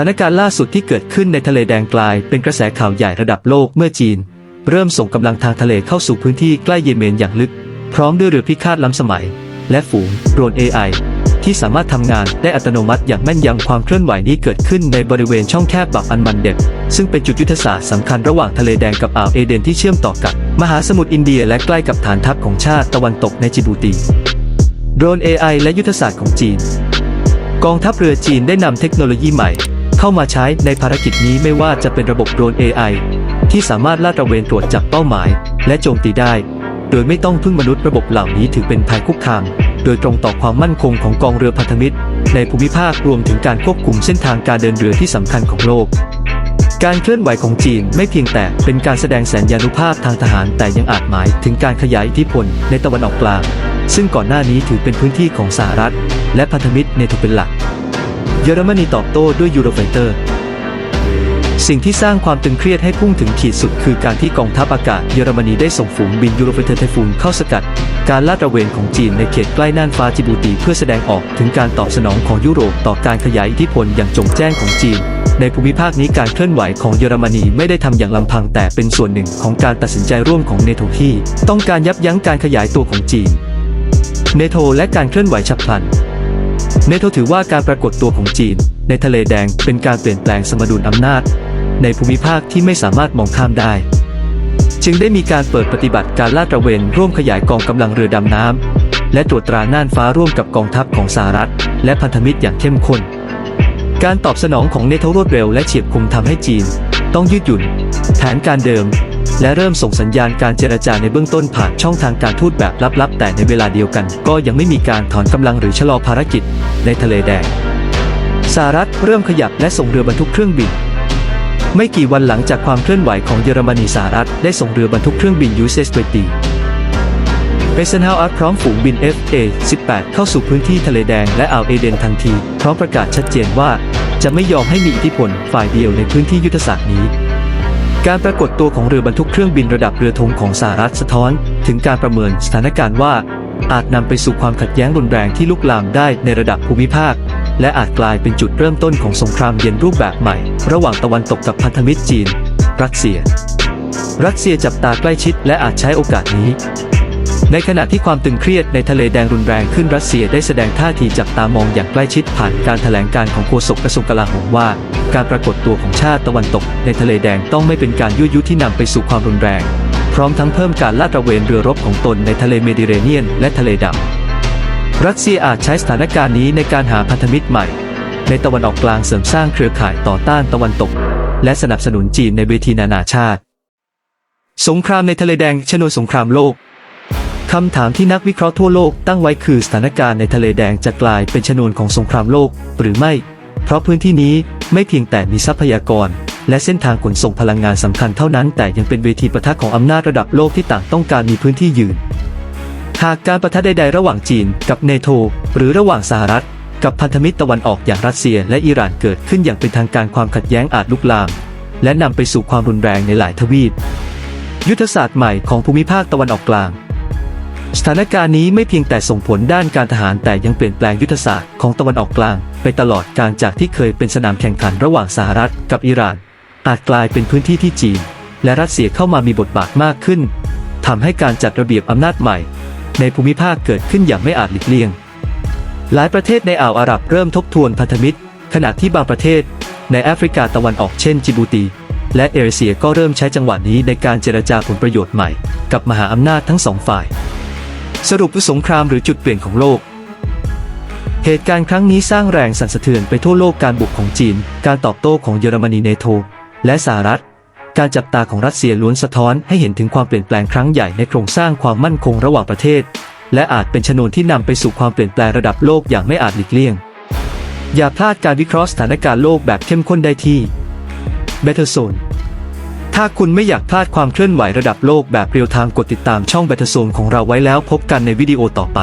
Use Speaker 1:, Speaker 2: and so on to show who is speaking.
Speaker 1: านการณ์ล่าสุดที่เกิดขึ้นในทะเลแดงกลาย เป็นกระแสข่าวใหญ่ระดับโลกเมื่อจีน เริ่มส่งกำลังทางทะเลเข้าสู่พื้นที่ใกล้เยเมนอย่างลึก พร้อมด้วยเรือพิฆาตล้ำสมัย และฝูงโดรน AI ที่สามารถทำงานได้อัตโนมัติอย่างแม่นยำความเคลื่อนไหวนี้เกิดขึ้นในบริเวณช่องแคบบับอันมันเด็บซึ่งเป็นจุดยุทธศาสตร์สำคัญระหว่างทะเลแดงกับอ่าวเอเดนที่เชื่อมต่อกับ มหาสมุทรอินเดียและใกล้กับฐานทัพของชาติตะวันตกในจิบูตีโดรน AI และยุทธศาสตร์ของจีน กองทัพเรือจีนได้นำเทคโนโลยีใหม่ เข้ามาใช้ในภารกิจนี้ไม่ว่าจะเป็นระบบโดรน AI ที่สามารถลาดตระเวนตรวจจับเป้าหมาย และโจมตีได้ โดยไม่ต้องพึ่งมนุษย์ระบบเหล่านี้ถือเป็นภัยคุกคามโดยตรงต่อความมั่นคงของกองเรือพันธมิตร ในภูมิภาครวมถึงการควบคุมเส้นทางการเดินเรือที่สำคัญของโลก การเคลื่อนไหวของจีนไม่เพียงแต่เป็นการแสดงแสนยานุภาพทางทหารแต่ยังอาจหมายถึงการขยายอิทธิพลในตะวันออกกลาง ซึ่งก่อนหน้านี้ถือเป็นพื้นที่ของสหรัฐ และพันธมิตรเนโตเป็นหลัก เยอรมนีตอบโต้ด้วยยูโรไฟเตอร์ สิ่งที่สร้างความตึงเครียดให้พุ่งถึงขีดสุดคือการที่กองทัพอากาศเยอรมนีได้ส่งฝูงบินยูโรไฟเตอร์ไทฟูนเข้าสกัด การลาดตระเวนของจีนในเขตใกล้น่านฟ้าจิบูตีเพื่อแสดงออกถึงการตอบสนองของยุโรปต่อการขยายอิทธิพลอย่างจงแจ้งของจีน ในภูมิภาคนี้การเคลื่อนไหวของเยอรมนีไม่ได้ทำอย่างลำพังแต่เป็นส่วนหนึ่งของการตัดสินใจร่วมของเนโตที่ต้องการยับยั้งการขยายตัวของจีนเนโตและการเคลื่อนไหวฉับพลัน เนโตถือว่าการปรากฏตัวของจีน ในทะเลแดงเป็นการเปลี่ยนแปลงสมดุลอำนาจ ในภูมิภาคที่ไม่สามารถมองข้ามได้ จึงได้มีการเปิดปฏิบัติการลาดตระเวนร่วมขยายกองกำลังเรือดำน้ำและตรวจตราน่านฟ้าร่วมกับกองทัพของสหรัฐ และพันธมิตรอย่างเข้มข้น การตอบสนองของเนโตรวดเร็วและเฉียบคมทำให้จีน ต้องยืดหยุ่นแผนการเดิม และเริ่มส่งสัญญาณการเจรจาในเบื้องต้นผ่านช่องทางการทูตแบบลับๆ แต่ในเวลาเดียวกัน ก็ยังไม่มีการถอนกำลังหรือชะลอภารกิจ ในทะเลแดงสหรัฐเริ่มขยับและส่งเรือบรรทุกเครื่องบิน ไม่กี่วันหลังจากความเคลื่อนไหวของเยอรมนีสหรัฐได้ส่งเรือบรรทุกเครื่องบิน USS เ r ตีเปเซนฮาวอาร์พร้อมฝูงบิน FA-18 เข้าสู่พื้นที่ทะเลแดงและอ่าวเอเดนทันที พร้อมประกาศชัดเจนว่า จะไม่ยอมให้มีอิทธิพลฝ่ายเดียวในพื้นที่ยุทธศาสตร์นี้ การปรากฏตัวของเรือบรรทุกเครื่องบินระดับเรือธงของสหรัฐสะท้อน ถึงการประเมินสถานการณ์ว่า อาจนำไปสู่ความขัดแย้งรุนแรงที่ลุกลามได้ในระดับภูมิภาค และอาจกลายเป็นจุดเริ่มต้นของสงครามเย็นรูปแบบใหม่ ระหว่างตะวันตกกับพันธมิตรจีน รัสเซีย รัสเซียจับตาใกล้ชิดและอาจใช้โอกาสนี้ ในขณะที่ความตึงเครียดในทะเลแดงรุนแรงขึ้นรัสเซียได้แสดงท่าทีจับตามองอย่างใกล้ชิดผ่านการแถลงการของโฆษกกระทรวงกลาโหมว่า การปรากฏตัวของชาติตะวันตก ในทะเลแดงต้องไม่เป็นการยั่วยุที่นำไปสู่ความรุนแรง พร้อมทั้งเพิ่มการลาดตระเวนเรือรบของตนในทะเลเมดิเรเนียน และทะเลดำรัสเซียอาจใช้สถานการณ์นี้ในการหาพันธมิตรใหม่ ในตะวันออกกลางเสริมสร้างเครือข่ายต่อต้านตะวันตก และสนับสนุนจีนในเวทีนานาชาติ สงครามในทะเลแดงชนวนสงครามโลก คำถามที่นักวิเคราะห์ทั่วโลกตั้งไว้คือสถานการณ์ในทะเลแดงจะกลายเป็นชนวนของสงครามโลกหรือไม่ เพราะพื้นที่นี้ไม่เพียงแต่มีทรัพยากร และเส้นทางขนส่งพลังงานสำคัญเท่านั้น แต่ยังเป็นเวทีประทะของอำนาจระดับโลกที่ต่างต้องการมีพื้นที่ยืน หากการประทะใดๆระหว่างจีนกับเนโตหรือระหว่างสหรัฐ กับพันธมิตรตะวันออกอย่างรัสเซียและอิหร่านเกิดขึ้นอย่างเป็นทางการความขัดแย้งอาจลุกลาม และนำไปสู่ความรุนแรงในหลายทวีป ยุทธศาสตร์ใหม่ของภูมิภาคตะวันออกกลาง สถานการณ์นี้ไม่เพียงแต่ส่งผลด้านการทหารแต่ยังเปลี่ยนแปลงยุทธศาสตร์ของตะวันออกกลาง ไปตลอดการจากที่เคยเป็นสนามแข่งขันระหว่างสหรัฐกับอิหร่าน อาจกลายเป็นพื้นที่ที่จีน และรัสเซียเข้ามามีบทบาทมากขึ้นทำให้การจัดระเบียบอำนาจใหม่ ในภูมิภาคเกิดขึ้นอย่างไม่อาจหลีกเลี่ยง หลายประเทศในอ่าวอาหรับเริ่มทบทวนพันธมิตร ขณะที่บางประเทศ ในแอฟริกาตะวันออกเช่นจิบูตีและเอริเชียก็เริ่มใช้จังหวะนี้ในการเจรจาผลประโยชน์ใหม่ กับมหาอำนาจทั้งสองฝ่าย สรุปสงครามหรือจุดเปลี่ยนของโลก เหตุการณ์ครั้งนี้สร้างแรงสั่นสะเทือนไปทั่วโลกการบุกของจีน การตอบโต้ของเยอรมนีเนโตและสหรัฐ การจับตาของรัสเซียล้วนสะท้อนให้เห็นถึงความเปลี่ยนแปลงครั้งใหญ่ในโครงสร้างความมั่นคงระหว่างประเทศ และอาจเป็นชนวนที่นำไปสู่ความเปลี่ยนแปลงระดับโลกอย่างไม่อาจหลีกเลี่ยง อย่าพลาดการวิเคราะห์สถานการณ์โลกแบบเข้มข้นได้ที่ Better Zone ถ้าคุณไม่อยากพลาดความเคลื่อนไหวระดับโลกแบบเรียลไทม์กดติดตามช่องแบทเทอร์โซนของเราไว้แล้วพบกันในวิดีโอต่อไป